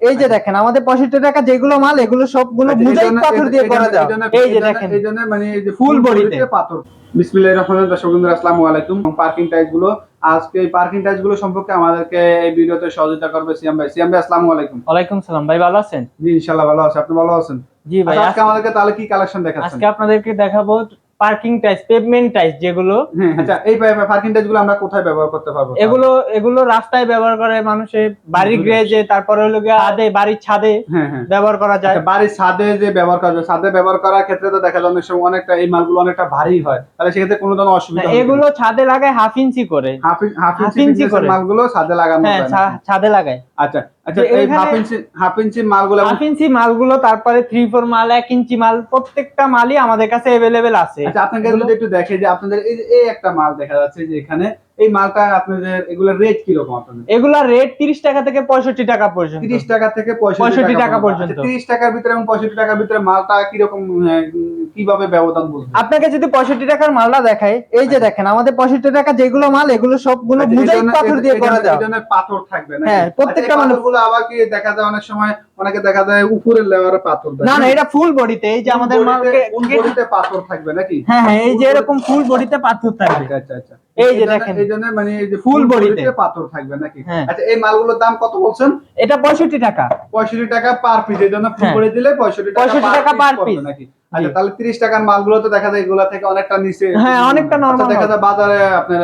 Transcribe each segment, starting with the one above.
এই যে দেখেন আমাদের পঁয়ষট্টি টাকা যেগুলো মাল এগুলো সবগুলো আচ্ছা, মোজাইক পাথর দিয়ে করা দেওয়া এই যে দেখেন এই জন্য মানে এই যে ফুল বডিতে। পাথর। বিসমিল্লাহির রহমানির দর্শক বন্ধুরা আসসালামু আলাইকুম। পার্কিং টাইলসগুলো আজকে এই পার্কিং টাইলসগুলো সম্পর্কে আমাদেরকে এই ভিডিওতে সহযোগিতা করবে সিয়াম ভাই। সিয়াম ভাই আসসালামু আলাইকুম। ওয়ালাইকুম সালাম। ভাই ভালো আছেন? জি ইনশাআল্লাহ ভালো আছি। আপনি ভালো আছেন? জি ভাই আচ্ছা, আজকে আমাদেরকে তাহলে কি কালেকশন দেখাচ্ছেন? আজকে আপনাদেরকে দেখাবো পার্কিং টাইস পেভমেন্ট টাইস যেগুলো হ্যাঁ আচ্ছা এই পার্কিং টাইসগুলো আমরা কোথায় ব্যবহার করতে পারব? এগুলো এগুলো রাস্তায় ব্যবহার করে মানুষে বাড়ির গ্রেজে তারপরে হলো গিয়ে ছাদে বাড়ির ছাদে হ্যাঁ হ্যাঁ। ব্যবহার করা যায়। আচ্ছা, বাড়ির ছাদে যে ব্যবহার করা যায় ছাদে ব্যবহার করার ক্ষেত্রে তো দেখা যায় অনেক সময় অনেকটা এই মালগুলো অনেকটা ভারী হয়। তাহলে সেক্ষেত্রে কোনো ধরনের অসুবিধা এগুলো ছাদে লাগায় হাফ ইঞ্চি করে। হাফ ইঞ্চি করে। মালগুলো ছাদে লাগানো হ্যাঁ। ছাদে লাগায়। আচ্ছা আচ্ছা এই এখানে- হাফ ইঞ্চি হাফ ইঞ্চি মালগুলো হাফ ইঞ্চি মালগুলো তারপরে থ্রি ফোর মাল এক ইঞ্চি মাল প্রত্যেকটা মালই আমাদের কাছে আছে। আচ্ছা আপনাকে যদি একটু দেখে যে আপনাদের এই যে এই একটা মাল দেখা যাচ্ছে যে এখানে এই মালটা আপনাদের এগুলোর রেট কি রকম আপনাদের? এগুলা রেট তিরিশ টাকা থেকে পঁয়ষট্টি টাকা পর্যন্ত। 30 টাকা থেকে 65 65 টাকা পর্যন্ত। পর্যন্ত। 30 টাকার ভিতরে এবং 65 টাকার ভিতরে মালটা কি রকম কীভাবে ব্যবধান আপনাকে যদি পঁয়ষট্টি টাকার মালটা দেখায় এই যে দেখেন আমাদের পঁয়ষট্টি টাকা যেগুলো মাল এগুলো সবগুলো আচ্ছা, মোজাইক পাথর দিয়ে করা দেওয়া পাথর থাকবে না হ্যাঁ, প্রত্যেকটা মানুষগুলো আবার কি দেখা যায় অনেক সময় অনেকে দেখা যায় উপরের লেয়ারে পাথর না না এটা ফুল বডিতে এই যে আমাদের মালকে কোন বডিতে পাথর থাকবে নাকি? হ্যাঁ হ্যাঁ এই যে এরকম ফুল বডিতে পাথর থাকবে। আচ্ছা আচ্ছা আচ্ছা। এই যে দেখেন। এই জন্য মানে এই যে ফুল বডিতে। পাথর থাকবে নাকি হ্যাঁ। আচ্ছা এই মালগুলোর দাম কত বলছেন এটা পঁয়ষট্টি টাকা পঁয়ষট্টি টাকা পার পিস এই জন্য ফুল বডি করে দিলে পঁয়ষট্টি টাকা 65 টাকা পার পিস নাকি আচ্ছা তাহলে তিরিশ টাকার মালগুলো তো দেখা যায় এগুলা থেকে অনেকটা নিচে হ্যাঁ, অনেকটা আচ্ছা, দেখা যায় বাজারে আপনার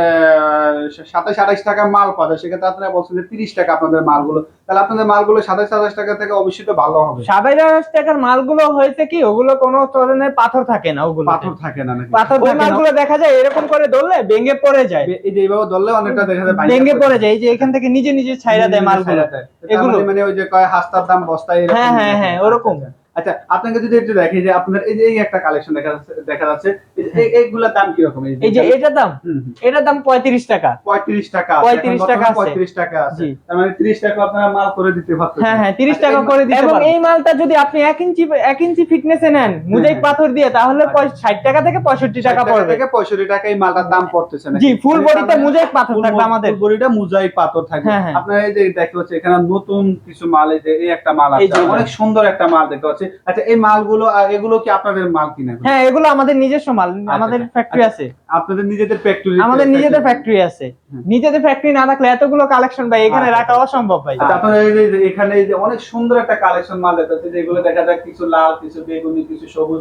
সাতাশ আঠাশ টাকা মাল পাওয়া যায় সেক্ষেত্রে আপনারা বলছেন যে তিরিশ টাকা আপনাদের মালগুলো। তাহলে আপনাদের মালগুলো সাতাশ আঠাশ টাকা থেকে অবশ্যই তো ভালো হবে। সাতাশ আঠাশ টাকার মালগুলো হয়েছে কি ওগুলো কোনো ধরনের পাথর থাকে না ওগুলো পাথর থাকে না নাকি? পাথর ওই মালগুলো দেখা যায় এরকম করে ধরলে ভেঙে পড়ে যায়। এই যে এইভাবে ধরলে অনেকটা দেখা যায় ভেঙে পড়ে যায়। এই যে এখান থেকে নিজে নিজে ছাইরা দেয় মালগুলো। এগুলো এগুলো। মানে ওই যে কয় হাস্তার দাম বস্তায় হ্যাঁ, হ্যাঁ, হ্যাঁ, ওরকম। আচ্ছা আপনাকে যদি একটু দেখি যে আপনার এই যে এই একটা কালেকশন দেখা যাচ্ছে দেখা যাচ্ছে এই যে এই- এইগুলোর দাম কি রকম এই যে এটার দাম? হুম, হুম। দাম পঁয়ত্রিশ টাকা। পঁয়ত্রিশ টাকা 35 টাকা বর্তমানে আছে। পঁয়ত্রিশ টাকা আছে। তার মানে ত্রিশ টাকা আপনারা মাল করে দিতে পারতেন হ্যাঁ হ্যাঁ তিরিশ আচ্ছা, টাকা করে দিতে এবং এই মালটা যদি আপনি এক ইঞ্চি এক ইঞ্চি ফিটনেসে নেন মুজাইক হ্যাঁ। পাথর দিয়ে তাহলে আচ্ছা। ষাট টাকা থেকে পঁয়ষট্টি টাকা টাকা পড়বে। থেকে পঁয়ষট্টি টাকা এই মালটার দাম পড়তেছে নাকি? জি ফুল বডিতে তার মানে পাথর থাকবে আমাদের। full bodyটা মুজাই পাথর থাকবে। হ্যাঁ, হ্যাঁ। এই যে দেখতে পাচ্ছি এখানে নতুন কিছু মাল এই যে এই একটা মাল আছে। অনেক সুন্দর একটা মাল দেখতে পাচ্ছি আচ্ছা এই মালগুলো এগুলো কি আপনাদের মাল কিনা হ্যাঁ এগুলো আমাদের নিজস্ব মাল আমাদের আচ্ছা। ফ্যাক্টরি আচ্ছা। আছে। আপনাদের নিজেদের ফ্যাক্টরি আমাদের নিজেদের ফ্যাক্টরি আছে। নিজেদের ফ্যাক্টরি না থাকলে এতগুলো কালেকশন ভাই এখানে আচ্ছা। রাখা অসম্ভব ভাই। আচ্ছা আপনাদের এই যে- যে এখানে এই যে অনেক সুন্দর একটা কালেকশন মাল দেখতে পাচ্ছি যেগুলো দেখা যায় কিছু লাল কিছু বেগুনি কিছু সবুজ।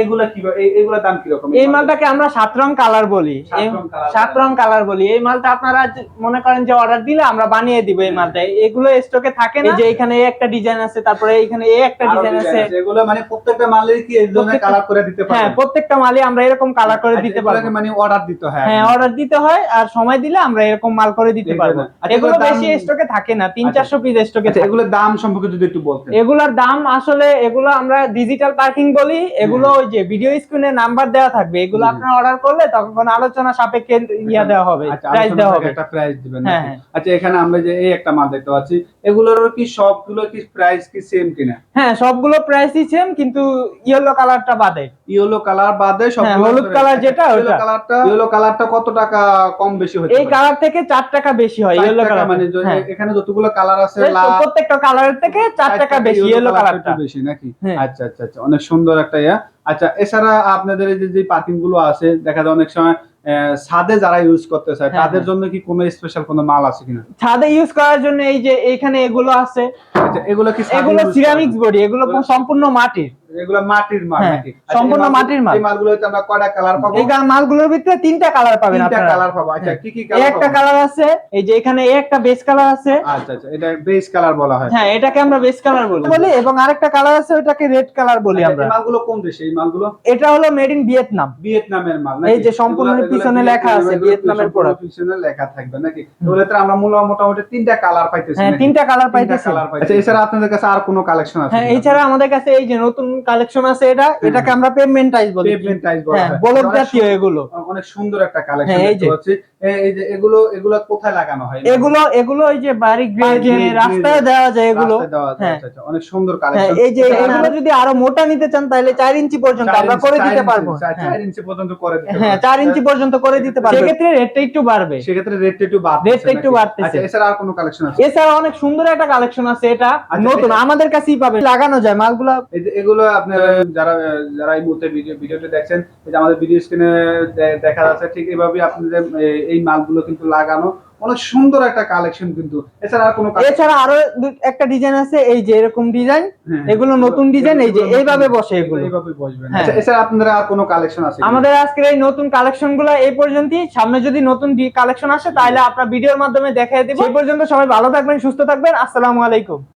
এগুলা কি এগুলোর দাম কি রকম এই মালটাকে আমরা সাত রং কালার বলি। সাত রং কালার বলি। এই মালটা আপনারা মনে করেন যে অর্ডার দিলে আমরা বানিয়ে দিব এই মালটা এগুলো স্টকে থাকে না। এই যে এখানে একটা ডিজাইন আছে তারপরে এখানে এই একটা ডিজাইন আছে। এগুলো মানে প্রত্যেকটা মালের কি এই ধরনের কালার করে দিতে হ্যাঁ প্রত্যেকটা মালই আমরা এরকম কালার করে আচ্ছা, দিতে মানে অর্ডার দিতে হয় হ্যাঁ অর্ডার দিতে হয় আর সময় দিলে আমরা এরকম মাল করে দিতে পারব। আচ্ছা, এগুলো বেশি স্টকে থাকে না তিন আচ্ছা। চারশো পিস স্টকে আচ্ছা এগুলোর দাম সম্পর্কে যদি একটু বলতেন। এগুলার দাম আসলে এগুলো আমরা ডিজিটাল পার্কিং বলি এগুলো ওই যে ভিডিও স্ক্রিনে নাম্বার দেওয়া থাকবে। এগুলো। আপনারা অর্ডার করলে তখন আলোচনা সাপেক্ষে ইয়া দেওয়া হবে আচ্ছা, প্রাইস দেওয়া হবে। একটা প্রাইস দিবেন হ্যাঁ, হ্যাঁ। আচ্ছা এখানে আমরা যে এই একটা মাল দেখতে পাচ্ছি এগুলোর কি সবগুলো কি প্রাইস কি সেম কিনা? হ্যাঁ সবগুলো প্রাইসই সেম কিন্তু ইয়েলো কালারটা বাদে। ইয়েলো কালার বাদে সব হ্যাঁ, হলুদ colour যেটা, ইয়েলো কালারটা ইয়েলো কালারটা কত টাকা কম বেশি হচ্ছে এই কালার থেকে চার টাকা বেশি হয় ইয়েলো কালার মানে হ্যাঁ। এখানে যতগুলো কালার আছে লাল প্রত্যেকটা কালারের থেকে চার টাকা বেশি ইয়েলো কালারটা বেশি নাকি? হ্যাঁ। আচ্ছা আচ্ছা আচ্ছা। অনেক সুন্দর একটা ইয়া। আচ্ছা এছাড়া আপনাদের এই যে যে পার্কিংগুলো আছে দেখা যায় অনেক সময় ছাদে যারা ইউজ করতে চায় হ্যাঁ, তাদের হ্যাঁ। জন্য কি কোনো স্পেশাল কোনো মাল আছে কিনা? ছাদে ইউজ করার জন্য এই যে এখানে এগুলো আছে আচ্ছা এগুলো কি এগুলো সিরামিক্স বডি এগুলো এগুলো- সম্পূর্ণ মাটির। এগুলো মাটির মাল হ্যাঁ, আচ্ছা, সম্পূর্ণ মাটির মাল। এই মালগুলোতে আমরা কয়টা কালার পাবো? এই মালগুলোর ভিতরে তিনটা কালার পাবেন তিনটা কালার পাবো। আচ্ছা হ্যাঁ। কি কি কালার একটা কালার আছে এই যে এখানে একটা বেস কালার আছে। আচ্ছা আচ্ছা এটা বেস কালার বলা হয়। হ্যাঁ এটাকে আমরা বেস কালার বলি। বলি এবং আরেকটা কালার আছে ওটাকে রেড কালার বলি আমরা। এই মালগুলো কোন দেশে? এই মালগুলো? এটা হলো মেড ইন ভিয়েতনাম ভিয়েতনামের মাল এই যে সম্পূর্ণ পিছনে লেখা আছে ভিয়েতনামের। পিছনে লেখা থাকবে নাকি? তাহলে তো আমরা মূল মোটামুটি তিনটা কালার পাইতেছি হ্যাঁ তিনটা কালার পাইতেছি। কালার পাইতেছি। আচ্ছা এছাড়া আপনাদের কাছে আর কোনো কালেকশন আছে হ্যাঁ এছাড়া আমাদের কাছে এই যে নতুন কালেকশন আছে এটা এটাকে আমরা পেমেন্টাইজ বলি। পেমেন্টাইজ বলা হ্যাঁ হয়। বলক জাতীয় এগুলো। অনেক সুন্দর একটা কালেকশন হ্যাঁ, এগুলো এগুলো কোথায় লাগানো হয়? এগুলো এগুলো ওই যে বাড়ি রাস্তায় দেওয়া যায় এগুলো। হ্যাঁ। আচ্ছা, আচ্ছা, অনেক সুন্দর হ্যাঁ কালেকশন এই যে এগুলো যদি আরও মোটা নিতে চান তাহলে চার ইঞ্চি পর্যন্ত আমরা করে দিতে পারব। হ্যাঁ। চার ইঞ্চি পর্যন্ত করে দিতে হ্যাঁ পারব। চার ইঞ্চি পর্যন্ত করে দিতে পারব। সেক্ষেত্রে রেটটা একটু বাড়বে। সেক্ষেত্রে রেটটা একটু বাড়তেছে রেটটা একটু বাড়তেছে। আচ্ছা এছাড়া আর কোনো কালেকশন আছে? এছাড়া অনেক সুন্দর একটা কালেকশন আছে এটা আচ্ছা, নতুন আমাদের কাছেই পাবে লাগানো যায় মালগুলা এগুলো আপনার যারা যারা এই মুহূর্তে ভিডিও ভিডিওটি দেখছেন এই যে আমাদের ভিডিও স্ক্রিনে দেখা যাচ্ছে ঠিক এইভাবে আপনাদের এই মালগুলো কিন্তু লাগানো অনেক সুন্দর একটা কালেকশন কিন্তু। এছাড়া আর কোনো এছাড়া আরও একটা ডিজাইন আছে এই যে এরকম ডিজাইন হ্যাঁ, এগুলো নতুন ডিজাইন এই যে এইভাবে বসে এগুলো। এইভাবে বসবেন হ্যাঁ। আচ্ছা এছাড়া আপনাদের আর কোনো কালেকশন আছে আমাদের আজকের এই নতুন কালেকশনগুলো এই পর্যন্তই। সামনে যদি নতুন কালেকশন আসে তাহলে আপনার ভিডিওর মাধ্যমে দেখাই দিব। এই পর্যন্ত সবাই ভালো থাকবেন সুস্থ থাকবেন। আসসালামু আলাইকুম।